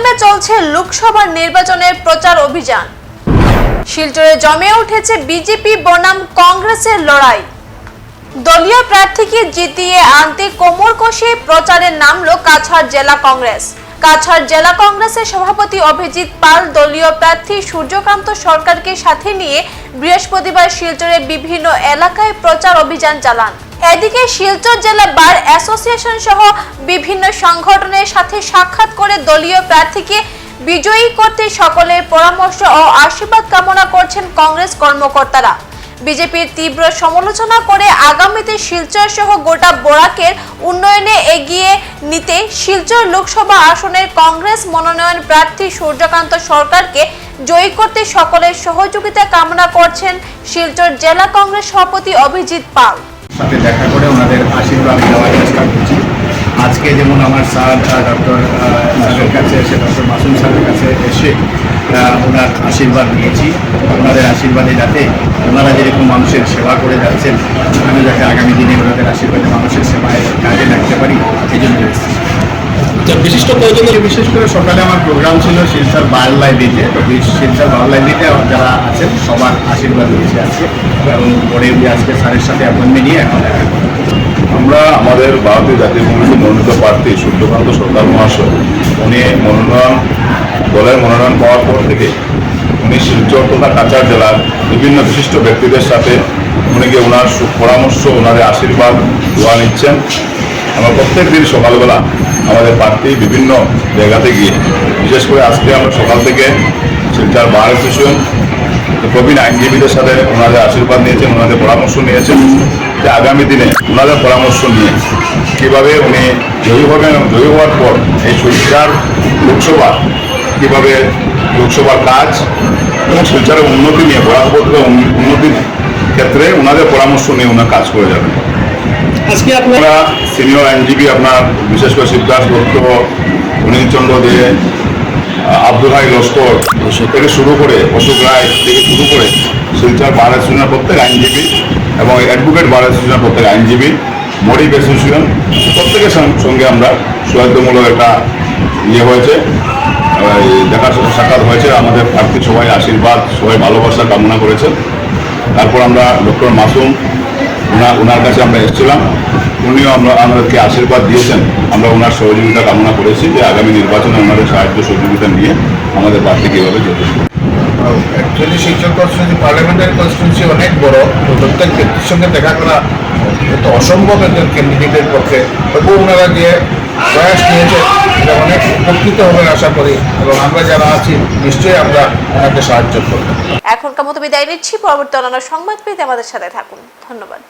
দমদমে চলছে লোকসভা নির্বাচনের প্রচার অভিযান। শিলচরে জমে উঠেছে বিজেপি বনাম কংগ্রেসের লড়াই। দলীয় প্রার্থীকে জিতিয়ে আনতে কোমর কষিয়ে প্রচারে নামলো কাছাড় জেলা কংগ্রেস। কাছাড় জেলা কংগ্রেসের সভাপতি অভিজিৎ পাল দলীয় প্রার্থী সূর্যকান্ত সরকারকে সাথে নিয়ে বৃহস্পতিবার শিলচরে বিভিন্ন এলাকায় প্রচার অভিযান চালান। এদিকে শিলচর জেলা বার অ্যাসোসিয়েশন সহ বিভিন্ন সংগঠনের সাথে সাক্ষাৎ করে দলীয় প্রার্থীকে বিজয়ী করতে সকলের পরামর্শ ও আশীর্বাদ কামনা করছেন কংগ্রেস কর্মকর্তারা। বিজেপির তীব্র সমালোচনা করে আগামীতে শিলচর সহ গোটা বোরাকের উন্নয়নে এগিয়ে নিতে শিলচর লোকসভা আসনের কংগ্রেস মনোনয়ন প্রার্থী সূর্যকান্ত সরকারকে জয়ী করতে সকলের সহযোগিতা কামনা করছেন শিলচর জেলা কংগ্রেস সভাপতি অভিজিৎ পাল। সাথে দেখা করে ওনাদের আশীর্বাদ নেওয়ার চেষ্টা করছি। আজকে যেমন আমার স্যার ডক্টর স্যারের কাছে এসে, ডক্টর মাসুম স্যারের কাছে এসে ওনার আশীর্বাদ নিয়েছি। ওনাদের আশীর্বাদে যাতে ওনারা যেরকম মানুষের সেবা করে যাচ্ছেন, আমি যাতে আগামী দিনে ওনাদের আশীর্বাদে মানুষের সেবায় কাজে লাগতে পারি, এই জন্য বিশিষ্ট কয়েকজনের বিশেষ করে সকালে আমার প্রোগ্রাম ছিল শিলচর বায়ার লাইব্রেরিতে তো শিলচর বায়ার লাইব্রেরিতে যারা আছেন সবার আশীর্বাদ রয়েছে আজকে। এবং পরে আজকে স্যারের সাথে অ্যাপয়েন্টমেন্ট নিয়ে এখন আমরা আমাদের ভারতীয় জাতীয় কংগ্রেসের মনোনীত প্রার্থী সূর্যকান্ত সরকার মহাশয়। উনি মনোনয়ন দলের মনোনয়ন পাওয়ার পর থেকে উনি শিলচর তথা কাছাড় জেলার বিভিন্ন বিশিষ্ট ব্যক্তিদের সাথে উনি গিয়ে ওনার সু- পরামর্শ ওনাদের আশীর্বাদ দোয়া নিচ্ছেন। আমরা প্রত্যেক দিন সকালবেলা আমাদের প্রার্থী বিভিন্ন জায়গাতে গিয়ে। বিশেষ করে আজকে আমরা সকাল থেকে শিলচর বার অ্যাসোসিয়েশন প্রবীণ আইনজীবীদের সাথে ওনাদের আশীর্বাদ নিয়েছেন, ওনাদের পরামর্শ নিয়েছেন যে আগামী দিনে ওনাদের পরামর্শ নিয়ে কীভাবে উনি জয়ী হবেন জয়ী হওয়ার পর এই শিলচার লোকসভা কীভাবে লোকসভার কাজ এবং শিলচারের উন্নতি নিয়ে বরাকপত্র উন্নতির ক্ষেত্রে ওনাদের পরামর্শ নিয়ে ওনার কাজ করে যাবেন। আজকে আপনারা সিনিয়র আইনজীবী আপনার বিশেষ করে শিবদাস দত্ত অনিল চন্দ্র দে আব্দুল হাই লস্কর থেকে শুরু করে অশোক রায় থেকে শুরু করে শিলচর বার অ্যাসোসিয়েশনের প্রত্যেক আইনজীবী এবং অ্যাডভোকেট বার অ্যাসোসিয়েশনের প্রত্যেক আইনজীবী মরিক অ্যাসোসিয়েশন প্রত্যেকের সঙ্গে আমরা সৌহার্দ্যমূলক একটা ইয়ে হয়েছে দেখা সাক্ষাৎ হয়েছে, আমাদের প্রার্থী সবাই আশীর্বাদ, সবাই ভালোবাসা কামনা করেছেন। তারপর আমরা ডক্টর মাসুম ওনার ওনার কাছে আমরা এসেছিলাম। উনিও আমরা আমাদেরকে আশীর্বাদ দিয়েছেন। আমরা ওনার সহযোগিতা কামনা করেছি যে আগামী নির্বাচনে ওনাদের সাহায্য সহযোগিতা নিয়ে আমাদের প্রার্থী কীভাবে যেতে actually Silchar constituency parliamentary constituency অনেক বড়। তো প্রত্যেক ব্যক্তির সঙ্গে দেখা করা এত অসম্ভব এদের ক্যান্ডিডেটের পক্ষে। তবুও ওনারা যে প্রয়াস নিয়েছেন এটা অনেক উপকৃত হবেন আশা করি। এবং আমরা যারা আছি নিশ্চয়ই আমরা ওনাকে সাহায্য করব। এখনকার মতো বিদায় নিচ্ছি। পরবর্তী অন্যান্য সংবাদ পেতে আমাদের সাথে থাকুন। ধন্যবাদ।